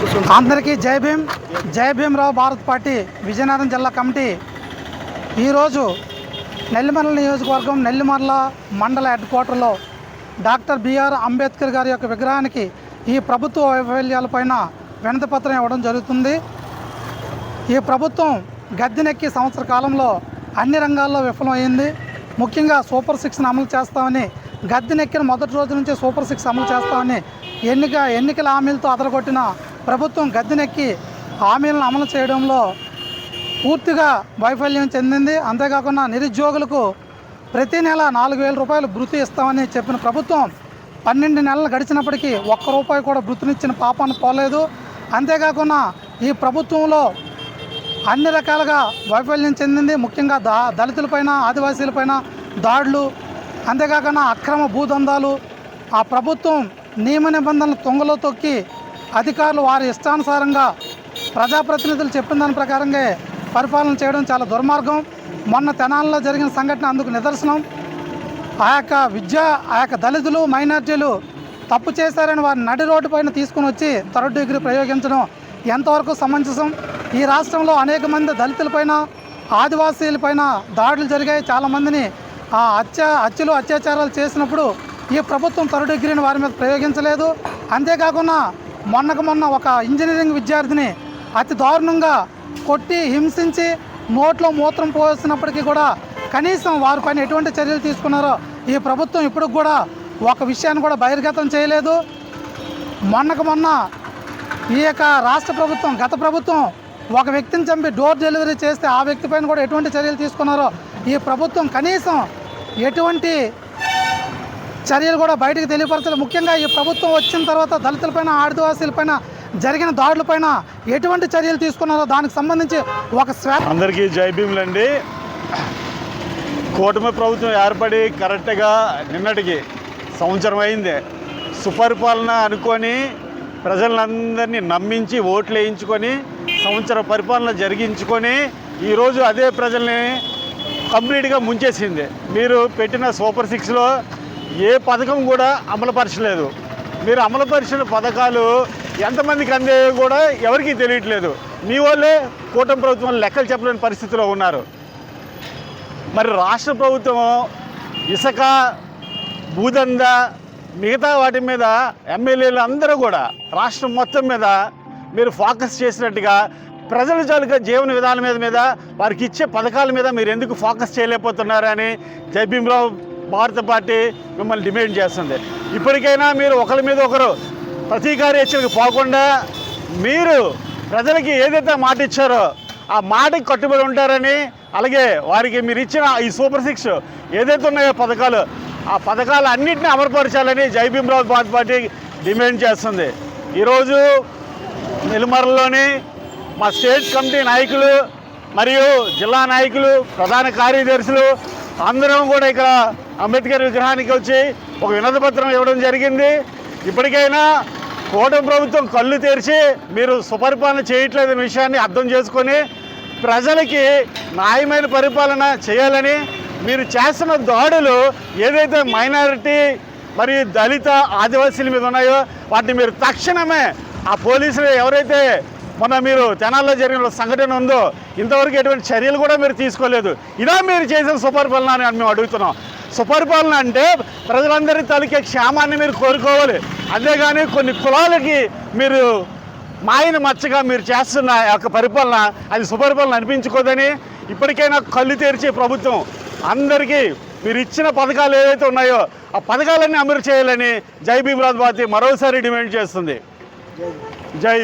అందరికీ జై భీమ్. జై భీమరావు భారత్ పార్టీ విజయనగరం జిల్లా కమిటీ. ఈరోజు నెల్లిమర్ల నియోజకవర్గం నెల్లిమర్ల మండల హెడ్ క్వార్టర్లో డాక్టర్ బిఆర్ అంబేద్కర్ గారి యొక్క విగ్రహానికి ఈ ప్రభుత్వ వైఫల్యాలపైన వినతిపత్రం ఇవ్వడం జరుగుతుంది. ఈ ప్రభుత్వం గద్దెనెక్కి సంవత్సర కాలంలో అన్ని రంగాల్లో విఫలమైంది. ముఖ్యంగా సూపర్ సిక్స్ని అమలు చేస్తామని గద్దెనెక్కిన మొదటి రోజు నుంచి సూపర్ సిక్స్ అమలు చేస్తామని ఎన్నిక ఎన్నికల హామీలతో అదరగొట్టిన ప్రభుత్వం గద్దెనెక్కి హామీలను అమలు చేయడంలో పూర్తిగా వైఫల్యం చెందింది. అంతేకాకుండా నిరుద్యోగులకు ప్రతి నెల నాలుగు వేల రూపాయలు భృతి ఇస్తామని చెప్పిన ప్రభుత్వం పన్నెండు నెలలు గడిచినప్పటికీ ఒక్క రూపాయి కూడా భృతినిచ్చిన పాపాన్ని పోలేదు. అంతేకాకుండా ఈ ప్రభుత్వంలో అన్ని రకాలుగా వైఫల్యం చెందింది. ముఖ్యంగా దా దళితులపైన ఆదివాసీలపైన దాడులు అంతేకాకుండా అక్రమ భూదందాలు. ఆ ప్రభుత్వం నియమ నిబంధనలు తొంగలో తొక్కి అధికారులు వారి ఇష్టానుసారంగా ప్రజాప్రతినిధులు చెప్పిన దాని ప్రకారంగా పరిపాలన చేయడం చాలా దుర్మార్గం. మొన్న తెనాలలో జరిగిన సంఘటన అందుకు నిదర్శనం. ఆ యొక్క విద్య ఆ యొక్క దళితులు మైనార్టీలు తప్పు చేశారని వారిని నడి రోడ్డు పైన తీసుకుని వచ్చి థర్డ్ డిగ్రీ ప్రయోగించడం ఎంతవరకు సమంజసం? ఈ రాష్ట్రంలో అనేక మంది దళితులపైన ఆదివాసీలపైన దాడులు జరిగాయి. చాలామందిని ఆ హత్య హత్యలు అత్యాచారాలు చేసినప్పుడు ఈ ప్రభుత్వం థర్డ్ డిగ్రీని వారి మీద ప్రయోగించలేదు. అంతేకాకుండా మొన్నకు మొన్న ఒక ఇంజనీరింగ్ విద్యార్థిని అతి దారుణంగా కొట్టి హింసించి నోట్లో మూత్రం పోసినప్పటికీ కూడా కనీసం వారి పైన ఎటువంటి చర్యలు తీసుకున్నారో ఈ ప్రభుత్వం ఇప్పుడు కూడా ఒక విషయాన్ని కూడా బహిర్గతం చేయలేదు. మొన్నకు మొన్న ఈ యొక్క రాష్ట్ర ప్రభుత్వం గత ప్రభుత్వం ఒక వ్యక్తిని చంపి డోర్ డెలివరీ చేస్తే ఆ వ్యక్తిపైన కూడా ఎటువంటి చర్యలు తీసుకున్నారో ఈ ప్రభుత్వం కనీసం ఎటువంటి చర్యలు కూడా బయటకు తెలియపరచాలి ముఖ్యంగా ఈ ప్రభుత్వం వచ్చిన తర్వాత దళితులపైన ఆదివాసీలపైన జరిగిన దాడులపైన ఎటువంటి చర్యలు తీసుకున్నారో దానికి సంబంధించి ఒక స్వే అందరికీ జైభీములండి కూటమి ప్రభుత్వం ఏర్పడి కరెక్ట్గా నిన్నటికి సంవత్సరం అయింది. సుపరిపాలన అనుకొని ప్రజలందరినీ నమ్మించి ఓట్లు వేయించుకొని సంవత్సర పరిపాలన జరిగించుకొని ఈరోజు అదే ప్రజల్ని కంప్లీట్గా ముంచేసింది. మీరు పెట్టిన సూపర్ సిక్స్లో ఏ పథకం కూడా అమలుపరచలేదు మీరు అమలుపరిచిన పథకాలు ఎంతమందికి అందేవి కూడా ఎవరికీ తెలియట్లేదు. మీ వాళ్ళే కూటమి ప్రభుత్వం లెక్కలు చెప్పలేని పరిస్థితిలో ఉన్నారు. మరి రాష్ట్ర ప్రభుత్వం ఇసుక భూదంద మిగతా వాటి మీద ఎమ్మెల్యేలు అందరూ కూడా రాష్ట్రం మొత్తం మీద మీరు ఫోకస్ చేసినట్టుగా ప్రజల చాలుగా జీవన విధానం మీద మీద వారికి ఇచ్చే పథకాల మీద మీరు ఎందుకు ఫోకస్ చేయలేకపోతున్నారని జై భారత పార్టీ మిమ్మల్ని డిమాండ్ చేస్తుంది. ఇప్పటికైనా మీరు ఒకరి మీద ఒకరు ప్రతీకార హెచ్చరిక పోకుండా మీరు ప్రజలకి ఏదైతే మాట ఇచ్చారో ఆ మాటకి కట్టుబడి ఉంటారని అలాగే వారికి మీరు ఇచ్చిన ఈ సూపర్ సిక్స్ ఏదైతే ఉన్నాయో పథకాలు ఆ పథకాలు అన్నింటినీ అమలుపరచాలని జైభీమరావు భారత పార్టీ డిమాండ్ చేస్తుంది. ఈరోజు నెల్లిమర్రలోని మా స్టేట్ కమిటీ నాయకులు మరియు జిల్లా నాయకులు ప్రధాన కార్యదర్శులు అందరం కూడా ఇక్కడ అంబేద్కర్ విగ్రహానికి వచ్చి ఒక వినతి పత్రం ఇవ్వడం జరిగింది. ఇప్పటికైనా కూటమి ప్రభుత్వం కళ్ళు తెరిచి మీరు సుపరిపాలన చేయట్లేదనే విషయాన్ని అర్థం చేసుకొని ప్రజలకి న్యాయమైన పరిపాలన చేయాలని మీరు చేస్తున్న దాడులు ఏదైతే మైనారిటీ మరియు దళిత ఆదివాసీల మీద ఉన్నాయో వాటిని మీరు తక్షణమే ఆ పోలీసులు ఎవరైతే మొన్న మీరు తెనాల్లో జరిగిన సంఘటన ఉందో ఇంతవరకు ఎటువంటి చర్యలు కూడా మీరు తీసుకోలేదు. ఇదా మీరు చేసిన సుపరిపాలన అని మేము అడుగుతున్నాం. సుపరిపాలన అంటే ప్రజలందరి తలకే క్షేమాన్ని మీరు కోరుకోవాలి. అంతేగాని కొన్ని కులాలకి మీరు మాయన మచ్చగా మీరు చేస్తున్న యొక్క పరిపాలన అది సుపరిపాలన అనిపించుకోదని ఇప్పటికైనా కళ్ళు తెరిచి ప్రభుత్వం అందరికీ మీరు ఇచ్చిన పథకాలు ఏవైతే ఉన్నాయో ఆ పథకాలన్నీ అమలు చేయాలని జై భీమరాజ్ పార్టీ మరోసారి డిమాండ్ చేస్తుంది. జై